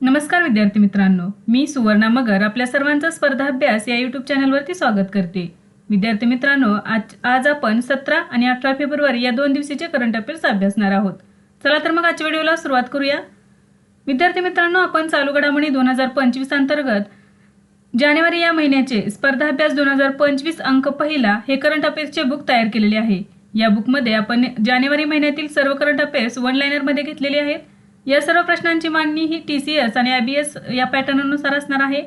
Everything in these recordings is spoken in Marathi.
नमस्कार विद्यार्थी मित्रांनो मी सुवर्णा मगर आपल्या सर्वांचा स्पर्धा अभ्यास या यूट्यूब चॅनलवरती स्वागत करते. विद्यार्थी मित्रांनो आज आज आपण सतरा आणि अठरा फेब्रुवारी या दोन दिवशीचे करंट अफेअर्स अभ्यासणार आहोत. चला तर मग आजच्या व्हिडिओला सुरुवात करूया. विद्यार्थी मित्रांनो आपण चालू घडामोडी दोन हजार पंचवीस अंतर्गत जानेवारी या महिन्याचे स्पर्धा अभ्यास दोन हजार पंचवीस अंक पहिला हे करंट अफेअर्सचे बुक तयार केलेले आहे. या बुकमध्ये आपण जानेवारी महिन्यातील सर्व करंट अफेअर्स वन लायनरमध्ये घेतलेले आहेत. या सर्व प्रश्नांची मांडणी ही टी सी एस आणि आय बी एस या पॅटर्ननुसार असणार आहे.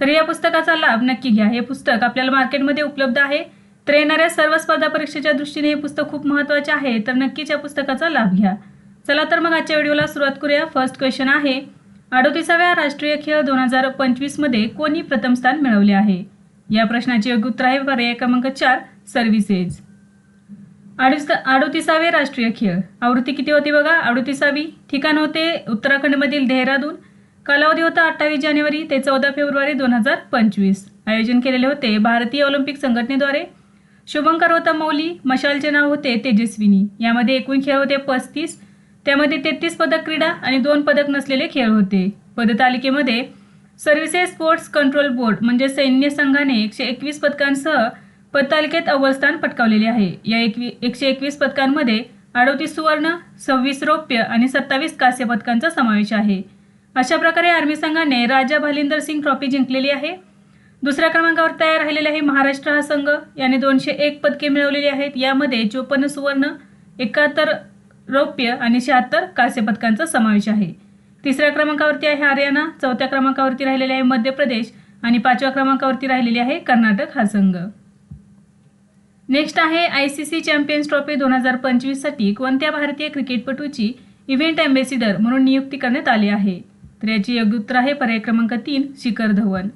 तर या पुस्तकाचा लाभ नक्की घ्या. हे पुस्तक आपल्याला मार्केटमध्ये उपलब्ध आहे. तर येणाऱ्या सर्व स्पर्धा परीक्षेच्या दृष्टीने हे पुस्तक खूप महत्त्वाचे आहे. तर नक्कीच या पुस्तकाचा लाभ घ्या. चला तर मग आजच्या व्हिडिओला सुरुवात करूया. फर्स्ट क्वेश्चन आहे अडोतीसाव्या राष्ट्रीय खेळ दोन हजार पंचवीसमध्ये कोणी प्रथम स्थान मिळवले आहे? या प्रश्नाचे योग्य उत्तर आहे पर्याय क्रमांक चार सर्व्हिसेस. अडुस अडोतीसावे राष्ट्रीय खेळ. आवृत्ती किती होती बघा? अडोतीसावी ठिकाण होते उत्तराखंडमधील देहरादून. कालावधी होता अठ्ठावीस जानेवारी ते चौदा फेब्रुवारी दोन हजार पंचवीस. आयोजन केलेले होते भारतीय ऑलिम्पिक संघटनेद्वारे. शुभंकर होता मौली. मशालचे नाव होते तेजस्विनी. यामध्ये एकूण खेळ होते पस्तीस. त्यामध्ये तेहतीस पदक क्रीडा आणि दोन पदक नसलेले खेळ होते. पदतालिकेमध्ये सर्व्हिसेस स्पोर्ट्स कंट्रोल बोर्ड म्हणजे सैन्य संघाने एकशे एकवीस पदकांसह पदतालिकेत अव्वल स्थान पटकावलेले आहे. या एकवी एकशे एकवीस पदकांमध्ये अडोतीस सुवर्ण सव्वीस रौप्य आणि सत्तावीस कांस्य पदकांचा समावेश आहे. अशा प्रकारे आर्मी संघाने राजा भालिंदर सिंग ट्रॉफी जिंकलेली आहे. दुसऱ्या क्रमांकावर तयार राहिलेला आहे महाराष्ट्र हा संघ. याने दोनशे एक पदके मिळवलेली आहेत. यामध्ये चोपन्न सुवर्ण एकाहत्तर रौप्य आणि शहात्तर कांस्य पदकांचा समावेश आहे. तिसऱ्या क्रमांकावरती आहे हरियाणा चौथ्या क्रमांकावरती राहिलेले आहे मध्य प्रदेश आणि पाचव्या क्रमांकावरती राहिलेली आहे कर्नाटक हा संघ. नेक्स्ट आहे I C C Champions Trophy दोन हजार पंचवीससाठी कोणत्या भारतीय क्रिकेटपटूची इव्हेंट अँबेसिडर म्हणून नियुक्ती करण्यात आली आहे? तर याची योग्य उत्तर आहे पर्याय क्रमांक तीन शिखर धवन.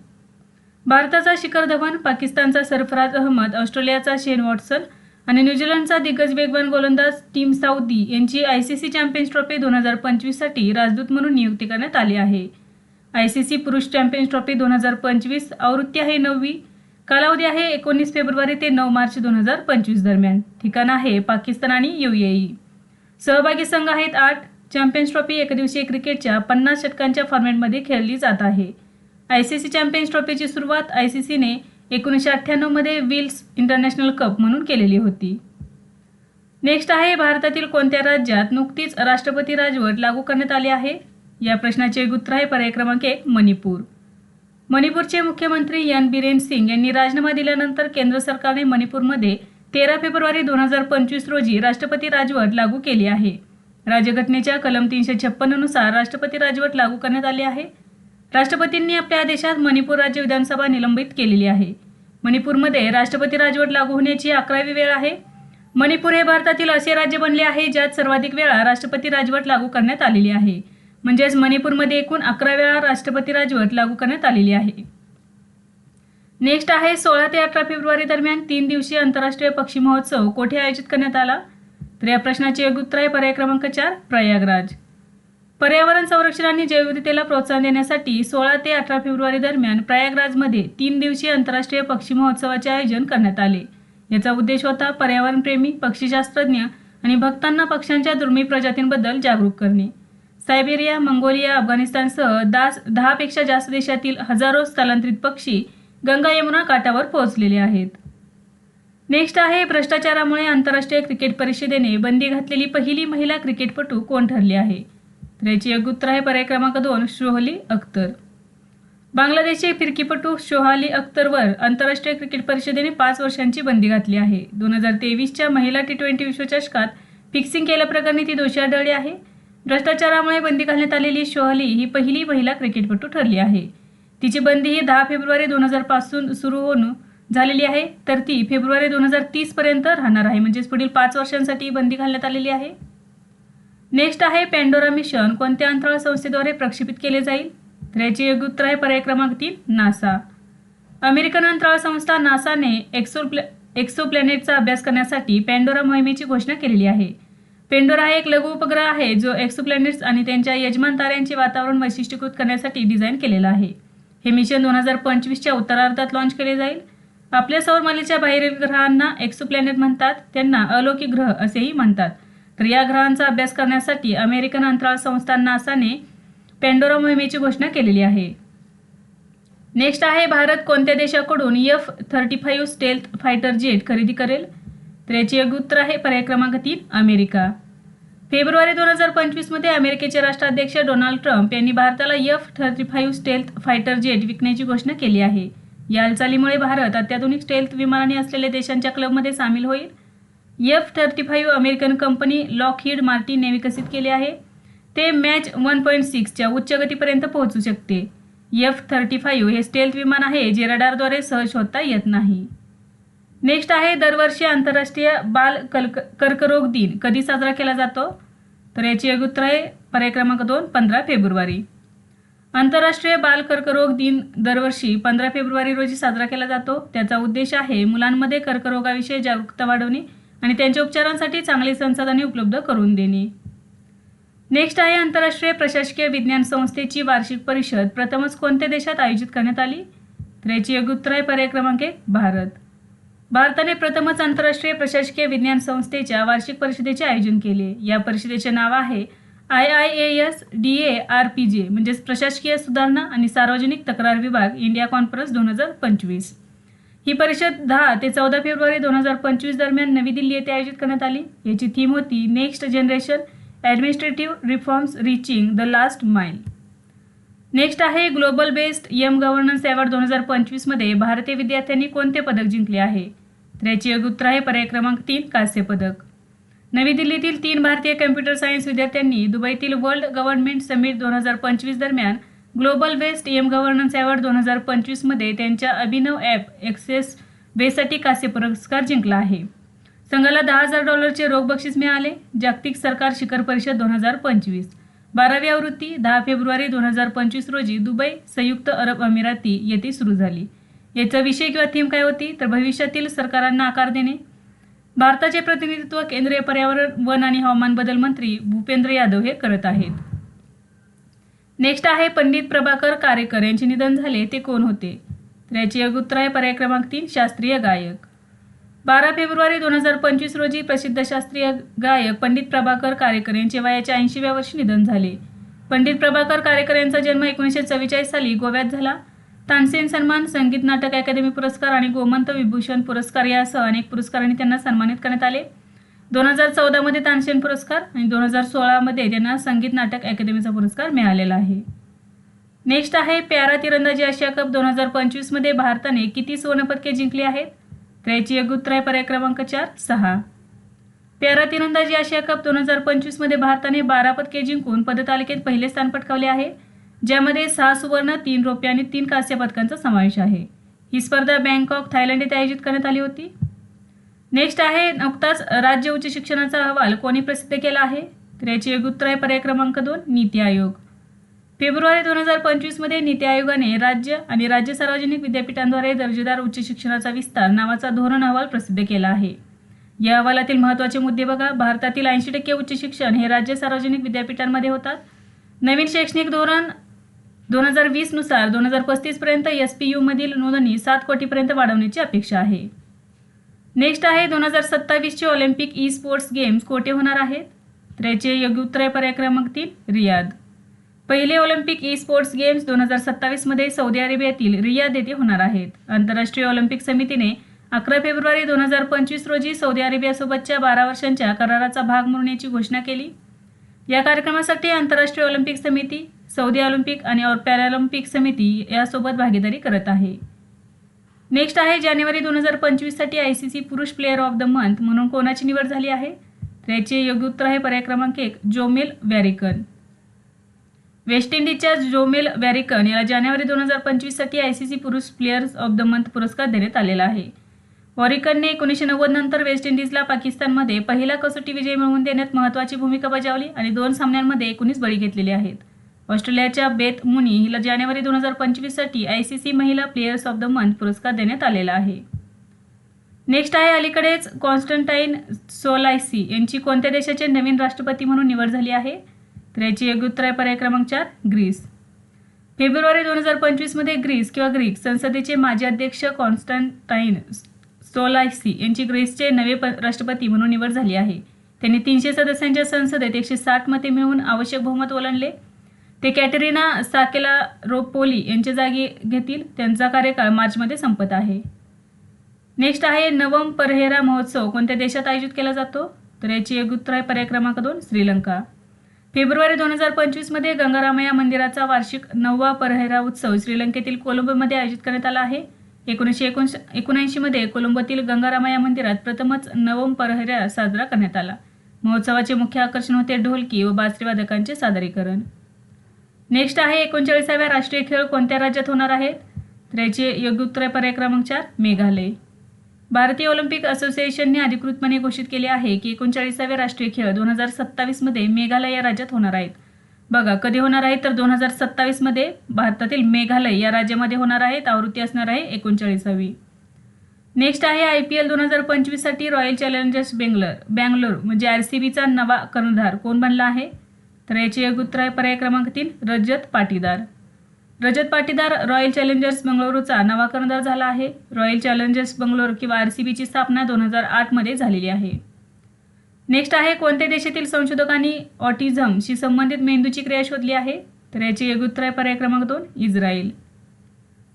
भारताचा शिखर धवन पाकिस्तानचा सरफराज अहमद ऑस्ट्रेलियाचा शेन वॉटसन आणि न्यूझीलंडचा दिग्गज वेगवान गोलंदाज टीम साऊदी यांची I C C Champions Trophy दोन हजार पंचवीससाठी राजदूत म्हणून नियुक्ती करण्यात आली आहे. आय सी सी पुरुष चॅम्पियन्स ट्रॉफी दोन हजार पंचवीस आवृत्ती आहे नववी कालावधी आहे एकोणीस फेब्रुवारी ते नऊ मार्च दोन हजार पंचवीस दरम्यान. ठिकाण आहे पाकिस्तान आणि युएई सहभागी संघ आहेत आठ. चॅम्पियन्स ट्रॉफी एकदिवसीय क्रिकेटच्या पन्नास षटकांच्या फॉर्मॅटमध्ये खेळली जात आहे. आय सी सी चॅम्पियन्स ट्रॉफीची सुरुवात आय सी सीने एकोणीसशे अठ्ठ्याण्णवमध्ये विल्स इंटरनॅशनल कप म्हणून केलेली होती. नेक्स्ट आहे भारतातील कोणत्या राज्यात नुकतीच राष्ट्रपती राजवट लागू करण्यात आली आहे? या प्रश्नाचे उत्तर आहे पर्याय क्रमांक एक मणिपूर. मणिपूरचे मुख्यमंत्री यन बिरेन सिंग यांनी राजीनामा दिल्यानंतर केंद्र सरकारने मणिपूरमध्ये तेरा फेब्रुवारी दोन हजार पंचवीस रोजी राष्ट्रपती राजवट लागू केली आहे. राज्यघटनेच्या कलम तीनशे छप्पन्ननुसार राष्ट्रपती राजवट लागू करण्यात आली आहे. राष्ट्रपतींनी आपल्या आदेशात मणिपूर राज्य विधानसभा निलंबित केलेली आहे. मणिपूरमध्ये राष्ट्रपती राजवट लागू होण्याची अकरावी वेळ आहे. मणिपूर हे भारतातील असे राज्य बनले आहे ज्यात सर्वाधिक वेळा राष्ट्रपती राजवट लागू करण्यात आलेली आहे. म्हणजेच मणिपूरमध्ये एकूण अकरा वेळा राष्ट्रपती राजवट लागू करण्यात आलेली आहे. नेक्स्ट आहे सोळा ते अठरा फेब्रुवारी दरम्यान तीन दिवसीय आंतरराष्ट्रीय पक्षी महोत्सव कोठे आयोजित करण्यात आला? तर या प्रश्नाचे योग्य उत्तर आहे पर्याय क्रमांक चार प्रयागराज. पर्यावरण संरक्षण आणि जैवविविधतेला प्रोत्साहन देण्यासाठी सोळा ते अठरा फेब्रुवारी दरम्यान प्रयागराजमध्ये तीन दिवसीय आंतरराष्ट्रीय पक्षी महोत्सवाचे आयोजन करण्यात आले. याचा उद्देश होता पर्यावरणप्रेमी पक्षीशास्त्रज्ञ आणि भक्तांना पक्ष्यांच्या दुर्मिळ प्रजातींबद्दल जागरूक करणे. सायबेरिया मंगोलिया अफगाणिस्तानसह दास दहापेक्षा जास्त देशातील हजारो स्थलांतरित पक्षी गंगा यमुना काठावर पोहोचलेले आहेत. नेक्स्ट आहे भ्रष्टाचारामुळे आंतरराष्ट्रीय क्रिकेट परिषदेने बंदी घातलेली पहिली महिला क्रिकेटपटू कोण ठरली आहे? तर याची एक उत्तर आहे पर्याय क्रमांक दोन शोहली अख्तर. बांगलादेशचे फिरकीपटू शोहाली अख्तरवर आंतरराष्ट्रीय क्रिकेट परिषदेने पाच वर्षांची बंदी घातली आहे. दोन हजार तेवीसच्या महिला टी ट्वेंटी विश्वचषकात फिक्सिंग केल्याप्रकरणी ती दोषी आढळली आहे. भ्रष्टाचारामुळे बंदी घालण्यात आलेली शोहली ही पहिली महिला क्रिकेटपटू ठरली आहे. तिची बंदी ही दहा फेब्रुवारी दोन हजारपासून सुरू होऊन झालेली आहे. तर ती फेब्रुवारी दोन हजार तीसपर्यंत राहणार आहे. म्हणजेच पुढील पाच वर्षांसाठी बंदी घालण्यात आलेली आहे. नेक्स्ट आहे पॅन्डोरा मिशन. कोणत्या अंतराळ संस्थेद्वारे प्रक्षेपित केले जाईल? तर याचे योग्य उत्तर आहे पर्याय क्रमांक तीन नासा. अमेरिकन अंतराळ संस्था नासाने एक्सो प्लॅ एक्सो प्लॅनेटचा अभ्यास करण्यासाठी पॅन्डोरा मोहिमेची घोषणा केलेली आहे. पेंडोरा हा एक लघु उपग्रह आहे जो एक्सोप्लॅनेट्स आणि त्यांच्या यजमान ताऱ्यांचे वातावरण वैशिष्ट्यीकृत करण्यासाठी डिझाईन केलेला आहे. हे मिशन दोन हजार पंचवीसच्या उत्तरार्धात लॉन्च केले जाईल. आपल्या सौरमालेच्या बाहेरील ग्रहांना एक्सोप्लॅनेट म्हणतात त्यांना अलौकिक ग्रह असेही म्हणतात. तर या ग्रहांचा अभ्यास करण्यासाठी अमेरिकन अंतराळ संस्था नासाने पेंडोरा मोहिमेची घोषणा केलेली आहे. नेक्स्ट आहे भारत कोणत्या देशाकडून F thirty five stealth fighter jet खरेदी करेल? तर याची योग्य उत्तर आहे पर्याय क्रमांक तीन अमेरिका. फेब्रुवारी दोन हजार पंचवीसमध्ये अमेरिकेचे राष्ट्राध्यक्ष डोनाल्ड ट्रम्प यांनी भारताला F thirty five stealth fighter jet विकण्याची घोषणा केली आहे. या हालचालीमुळे भारत अत्याधुनिक स्टेल्थ विमानाने असलेल्या देशांच्या क्लबमध्ये सामील होईल. F thirty five American company Lockheed मार्टिनने विकसित केले आहे. ते मॅच वन पॉईंट सिक्सच्या उच्च गतीपर्यंत पोहोचू शकते. एफ थर्टी फाईव्ह हे स्टेल्थ विमान आहे जे रडारद्वारे सहज शोधता येत नाही. नेक्स्ट आहे दरवर्षी आंतरराष्ट्रीय बाल कल्क कर्करोग दिन. कधी साजरा केला जातो? तर याची एक उत्तर आहे पर्याय क्रमांक दोन पंधरा फेब्रुवारी. आंतरराष्ट्रीय बाल कर्करोग दिन दरवर्षी पंधरा फेब्रुवारी रोजी साजरा केला जातो. त्याचा उद्देश आहे मुलांमध्ये कर्करोगाविषयी जागरूकता वाढवणे आणि त्यांच्या उपचारांसाठी चांगली संसाधने उपलब्ध करून देणे. नेक्स्ट आहे आंतरराष्ट्रीय प्रशासकीय विज्ञान संस्थेची वार्षिक परिषद. प्रथमच कोणत्या देशात आयोजित करण्यात आली? तर याची योग्य उत्तर आहे पर्याय क्रमांक एक भारत. भारताने प्रथमच आंतरराष्ट्रीय प्रशासकीय विज्ञान संस्थेच्या वार्षिक परिषदेचे आयोजन केले. या परिषदेचे नाव आहे I I A S D A R P जे म्हणजेच प्रशासकीय सुधारणा आणि सार्वजनिक तक्रार विभाग इंडिया कॉन्फरन्स दोन हजार पंचवीस. ही परिषद दहा ते चौदा फेब्रुवारी दोन हजार पंचवीस दरम्यान नवी दिल्ली येथे आयोजित करण्यात आली. याची थीम होती next generation administrative reforms reaching the last mile next आहे global best M governance award दोन हजार पंचवीसमध्ये भारतीय विद्यार्थ्यांनी कोणते पदक जिंकले आहे? तर याची आहे पर्याय क्रमांक तीन कांस्य पदक. नवी दिल्लीतील तीन भारतीय कम्प्युटर सायन्स विद्यार्थ्यांनी दुबईतील वर्ल्ड गव्हर्नमेंट समिट दोन हजार पंचवीस दरम्यान global best M governance award दोन हजार पंचवीसमध्ये त्यांच्या अभिनव ॲप एक्सेस बेसाठी कांस्य पुरस्कार जिंकला आहे. संघाला दहा हजार डॉलरचे रोख बक्षीस मिळाले. जागतिक सरकार शिखर परिषद दोन हजार पंचवीस. बारावी आवृत्ती दहा फेब्रुवारी दोन हजार पंचवीस रोजी दुबई संयुक्त अरब अमिराती येथे सुरू झाली. याचा विषय किंवा थीम काय होती? तर भविष्यातील सरकारांना आकार देणे. भारताचे प्रतिनिधित्व केंद्रीय पर्यावरण वन आणि हवामान बदल मंत्री भूपेंद्र यादव हे करत आहेत. नेक्स्ट आहे पंडित प्रभाकर कारेकर यांचे निधन झाले ते कोण होते? तर याचे योग्य उत्तर आहे पर्याय क्रमांक तीन शास्त्रीय गायक. बारा फेब्रुवारी दोन हजार पंचवीस रोजी प्रसिद्ध शास्त्रीय गायक पंडित प्रभाकर कारेकर यांचे वयाच्या ऐंशीव्या वर्षी निधन झाले. पंडित प्रभाकर कारेकर यांचा जन्म एकोणीसशे चव्वेचाळीस साली गोव्यात झाला. तानसेन सन्मान संगीत नाटक अकादमी पुरस्कार आणि गोमंत विभूषण पुरस्कार यासह अनेक पुरस्कारांनी त्यांना सन्मानित करण्यात आले. दोन हजार चौदामध्ये तानसेन पुरस्कार आणि दोन हजार सोळामध्ये त्यांना संगीत नाटक अकादमीचा पुरस्कार मिळालेला आहे. नेक्स्ट आहे प्यारा तिरंदाजी आशिया कप दोन हजार पंचवीसमध्ये भारताने किती सुवर्णपदके जिंकली आहेत? त्याची एक उत्तर आहे पर्याय क्रमांक चार सहा. प्यारा तिरंदाजी आशिया कप दोन हजार पंचवीसमध्ये भारताने बारा पदके जिंकून पदतालिकेत पहिले स्थान पटकावले आहे. ज्यामध्ये सहा सुवर्ण तीन रौप्य आणि तीन कांस्य पदकांचा समावेश आहे. ही स्पर्धा बँकॉक थायलंड येथे आयोजित करण्यात आली होती. नेक्स्ट आहे नुकताच राज्य उच्च शिक्षणाचा अहवाल कोणी प्रसिद्ध केला आहे? तर याचे योग्य उत्तर आहे पर्याय क्रमांक दोन नीती आयोग. फेब्रुवारी दोन हजार पंचवीसमध्ये नीती आयोगाने राज्य आणि राज्य सार्वजनिक विद्यापीठांद्वारे दर्जेदार उच्च शिक्षणाचा विस्तार नावाचा धोरण अहवाल प्रसिद्ध केला आहे. या अहवालातील महत्त्वाचे मुद्दे बघा. भारतातील ऐंशी टक्के उच्च शिक्षण हे राज्य सार्वजनिक विद्यापीठांमध्ये होतात. नवीन शैक्षणिक धोरण दोन हजार वीसनुसार दोन हजार पस्तीसपर्यंत एस पी यूमधील नोंदणी सात कोटीपर्यंत वाढवण्याची अपेक्षा आहे. नेक्स्ट आहे दोन हजार सत्तावीसचे ऑलिम्पिक ई स्पोर्ट्स गेम्स कोठे होणार आहेत? तर याचे योग्य उत्तर आहे पर्याय क्रमांक तीन रियाद. पहिले ऑलिम्पिक ई स्पोर्ट्स गेम्स दोन हजार सत्तावीसमध्ये सौदी अरेबियातील रियाद येथे होणार आहेत. आंतरराष्ट्रीय ऑलिम्पिक समितीने अकरा फेब्रुवारी दोन हजार पंचवीस रोजी सौदी अरेबियासोबतच्या बारा वर्षांच्या कराराचा भाग म्हणून घोषणा केली. या कार्यक्रमासाठी आंतरराष्ट्रीय ऑलिम्पिक समिती सौदी ऑलिम्पिक आणि पॅरालिम्पिक समिती यासोबत भागीदारी करत आहे. नेक्स्ट आहे जानेवारी दोन हजार पंचवीससाठी आय सी सी पुरुष प्लेअर ऑफ द मंथ म्हणून कोणाची निवड झाली आहे? तर याचे योग्य उत्तर आहे पर्याय क्रमांक एक जोमेल वॅरिकन. वेस्ट इंडिजच्या जोमेल वॅरिकन याला जानेवारी दोन हजार पंचवीससाठी आय सी सी पुरुष प्लेयर्स ऑफ द मंथ पुरस्कार देण्यात आलेला आहे. वॉरिकनने एकोणीसशे नव्वद नंतर वेस्ट इंडिजला पाकिस्तानमध्ये पहिला कसोटी विजय मिळवून देण्यात महत्त्वाची भूमिका बजावली आणि दोन सामन्यांमध्ये एकोणीस बळी घेतलेले आहेत. ऑस्ट्रेलियाच्या बेथ मुनी हिला जानेवारी दोन हजार पंचवीससाठी आय सी सी महिला प्लेयर्स ऑफ द मंथ पुरस्कार देण्यात आलेला आहे. नेक्स्ट आहे अलीकडेच कॉन्स्टंटाईन सोलायसी यांची कोणत्या देशाचे नवीन राष्ट्रपती म्हणून निवड झाली आहे? तर याची योग्य उत्तर आहे पर्याय क्रमांक चार ग्रीस. फेब्रुवारी दोन हजार पंचवीसमध्ये ग्रीस किंवा ग्रीक संसदेचे माजी अध्यक्ष कॉन्स्टंटाईन सोलायसी यांची ग्रीसचे नवे प राष्ट्रपती म्हणून निवड झाली आहे. त्यांनी तीनशे सदस्यांच्या संसदेत एकशे साठ मते मिळवून आवश्यक बहुमत ओलांडले. ते कॅटरिना साकेला रोपोली यांच्या जागी घेतील. त्यांचा कार्यकाळ मार्चमध्ये संपत आहे. नेक्स्ट आहे नवम परहेरा महोत्सव कोणत्या देशात आयोजित केला जातो? तर याची एक उत्तर आहे पर्याय क्रमांक दोन श्रीलंका. फेब्रुवारी दोन हजार पंचवीसमध्ये गंगारामया मंदिराचा वार्षिक नववा परहेरा उत्सव श्रीलंकेतील कोलंबोमध्ये आयोजित करण्यात आला आहे. एकोणीसशे एकोणश एकोणऐंशीमध्ये कोलंबोतील गंगारामया मंदिरात प्रथमच नवम परहेरा साजरा करण्यात आला. महोत्सवाचे मुख्य आकर्षण होते ढोलकी व बासरी वादकांचे सादरीकरण. नेक्स्ट आहे एकोणचाळीसाव्या राष्ट्रीय खेळ कोणत्या राज्यात होणार आहेत? तर याचे योग्य उत्तर आहे पर्याय क्रमांक चार मेघालय. भारतीय ऑलिम्पिक असोसिएशनने अधिकृतपणे घोषित केले आहे की एकोणचाळीसावे राष्ट्रीय खेळ दोन हजार सत्तावीसमध्ये मेघालय या राज्यात होणार आहेत. बघा कधी होणार आहेत तर दोन हजार सत्तावीसमध्ये भारतातील मेघालय या राज्यामध्ये होणार आहेत. आवृत्ती असणार आहे एकोणचाळीसावी. नेक्स्ट आहे आय पी एल दोन हजार पंचवीससाठी रॉयल चॅलेंजर्स बेंगलोर बँगलोर म्हणजे आर सी बीचा नवा कर्णधार कोण बनला आहे? तर याचे एक उत्तर आहे पर्याय क्रमांक तीन रजत पाटीदार. रजत पाटीदार रॉयल चॅलेंजर्स बंगळुरूचा नवा कर्णधार झाला आहे. रॉयल चॅलेंजर्स बंगलोर किंवा आर सी बीची स्थापना दोन हजार आठमध्ये झालेली आहे. नेक्स्ट आहे कोणत्या देशातील संशोधकांनी ऑटिझमशी संबंधित मेंदूची क्रिया शोधली आहे? तर याची एक उत्तर आहे पर्याय क्रमांक दोन इस्रायल.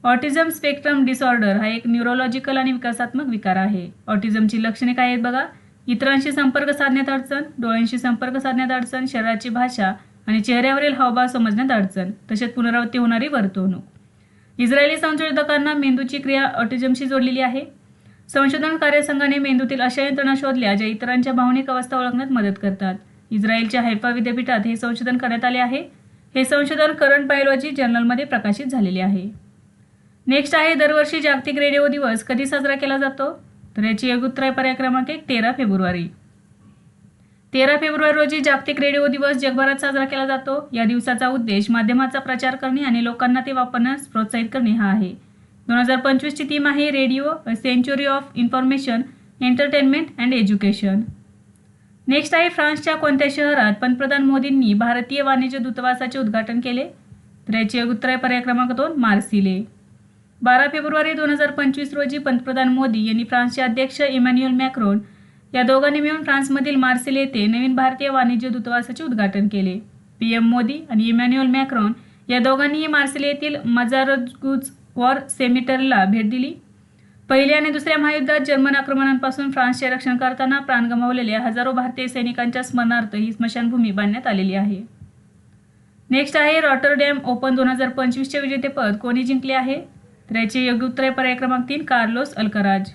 ऑटिझम स्पेक्ट्रम डिसऑर्डर हा एक न्यूरोलॉजिकल आणि विकासात्मक विकार आहे. ऑटिझमची लक्षणे काय आहेत बघा? इतरांशी संपर्क साधण्यात अडचण डोळ्यांशी संपर्क साधण्यात अडचण शरीराची भाषा आणि चेहऱ्यावरील हावभाव समजण्यात अडचण तसेच पुनरावृत्ती होणारी वर्तवणूक. इस्रायली संशोधकांना मेंदूची क्रिया ऑटिझमशी जोडलेली आहे. संशोधन कार्यसंघाने मेंदूतील अशा यंत्रणा शोधल्या ज्या इतरांच्या भावनिक अवस्था ओळखण्यात मदत करतात. इस्रायलच्या हैफा विद्यापीठात हे संशोधन करण्यात आले आहे. हे संशोधन करंट बायोलॉजी जर्नलमध्ये प्रकाशित झालेले आहे. नेक्स्ट आहे दरवर्षी जागतिक रेडिओ दिवस कधी साजरा केला जातो? तर याची एक पर्याय क्रमांक एक तेरा फेब्रुवारी. तेरा फेब्रुवारी रोजी जागतिक रेडिओ दिवस जगभरात साजरा केला जातो. या दिवसाचा उद्देश माध्यमाचा प्रचार करणे आणि लोकांना ते वापरण्यास प्रोत्साहित करणे हा आहे. दोन हजार पंचवीसची थीम आहे radio century of information entertainment and education next आहे फ्रान्सच्या कोणत्या शहरात पंतप्रधान मोदींनी भारतीय वाणिज्य दूतावासाचे उद्घाटन केले? तर याचे उत्तर आहे पर्याय क्रमांक दोन मार्सिले. बारा फेब्रुवारी दोन हजार पंचवीस रोजी पंतप्रधान मोदी यांनी फ्रान्सचे अध्यक्ष इमॅन्युअल मॅक्रोन या दोघांनी मिळून फ्रान्समधील मार्सेल येथे नवीन भारतीय वाणिज्य दूतावासाचे उद्घाटन केले. पी एम मोदी आणि इमॅन्युअल मॅक्रॉन या दोघांनीही मार्सेल येथील मजारगुज वॉर सेमिटरला भेट दिली. पहिल्या आणि दुसऱ्या महायुद्धात जर्मन आक्रमणांपासून फ्रान्सचे रक्षण करताना प्राण गमावलेल्या हजारो भारतीय सैनिकांच्या स्मरणार्थ ही स्मशानभूमी बांधण्यात आलेली आहे. नेक्स्ट आहे रॉटरडॅम ओपन दोन हजार पंचवीसचे विजेतेपद कोणी जिंकले आहे? तर याचे योग्य उत्तर आहे पर्याय क्रमांक तीन कार्लोस अल्कराज.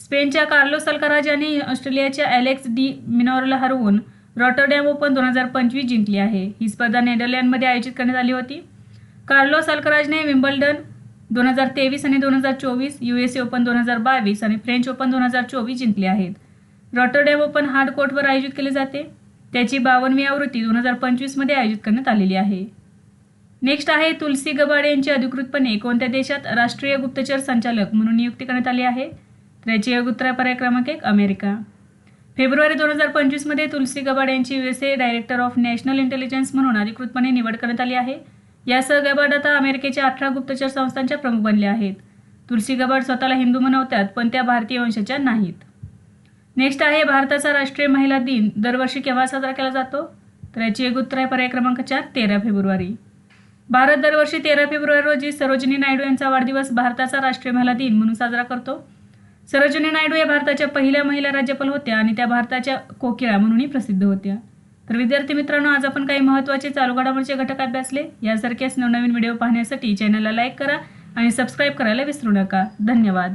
स्पेनच्या कार्लोस अल्कराज यांनी ऑस्ट्रेलियाच्या ॲलेक्स डी मिनॉरला हरवून रॉटरडॅम ओपन दोन हजार पंचवीस जिंकली आहे. ही स्पर्धा नेदरलँडमध्ये आयोजित करण्यात आली होती. कार्लोस अल्कराजने विम्बल्डन दोन हजार तेवीस आणि दोन हजार चोवीस यू एस ए ओपन दोन हजार बावीस आणि फ्रेंच ओपन दोन हजार चोवीस जिंकले आहेत. रॉटरडॅम ओपन हार्ड कोर्टवर आयोजित केले जाते. त्याची बावनवी आवृत्ती दोन हजार पंचवीसमध्ये आयोजित करण्यात आलेली आहे. नेक्स्ट आहे तुलसी गबाडे यांची अधिकृतपणे कोणत्या देशात राष्ट्रीय गुप्तचर संचालक म्हणून नियुक्ती करण्यात आली आहे? तर याची उत्तर पर्याय क्रमांक एक अमेरिका. फेब्रुवारी दोन हजार पंचवीसमध्ये तुलसी गबाड यांची U S A director of national intelligence म्हणून अधिकृतपणे निवड करण्यात आली आहे. यासह गबाड आता अमेरिकेच्या अठरा गुप्तचर संस्थांच्या प्रमुख बनल्या आहेत. तुलसी गबाड स्वतःला हिंदू म्हणवतात पण त्या भारतीय वंशाच्या नाहीत. नेक्स्ट आहे भारताचा राष्ट्रीय महिला दिन. दरवर्षी केव्हा साजरा केला जातो? तर याची एक उत्तर आहे पर्याय क्रमांक चार तेरा फेब्रुवारी. भारत दरवर्षी तेरा फेब्रुवारी रोजी सरोजिनी नायडू यांचा वाढदिवस भारताचा राष्ट्रीय महिला दिन म्हणून साजरा करतो. सरोजिनी नायडू या भारताच्या पहिल्या महिला राज्यपाल होत्या आणि त्या भारताच्या कोकिळा म्हणूनही प्रसिद्ध होत्या. तर विद्यार्थी मित्रांनो आज आपण काही महत्त्वाचे चालू घडामोडीचे घटक अभ्यासले. यासारख्याच नवनवीन व्हिडिओ पाहण्यासाठी चॅनलला लाईक करा आणि सबस्क्राईब करायला विसरू नका. धन्यवाद.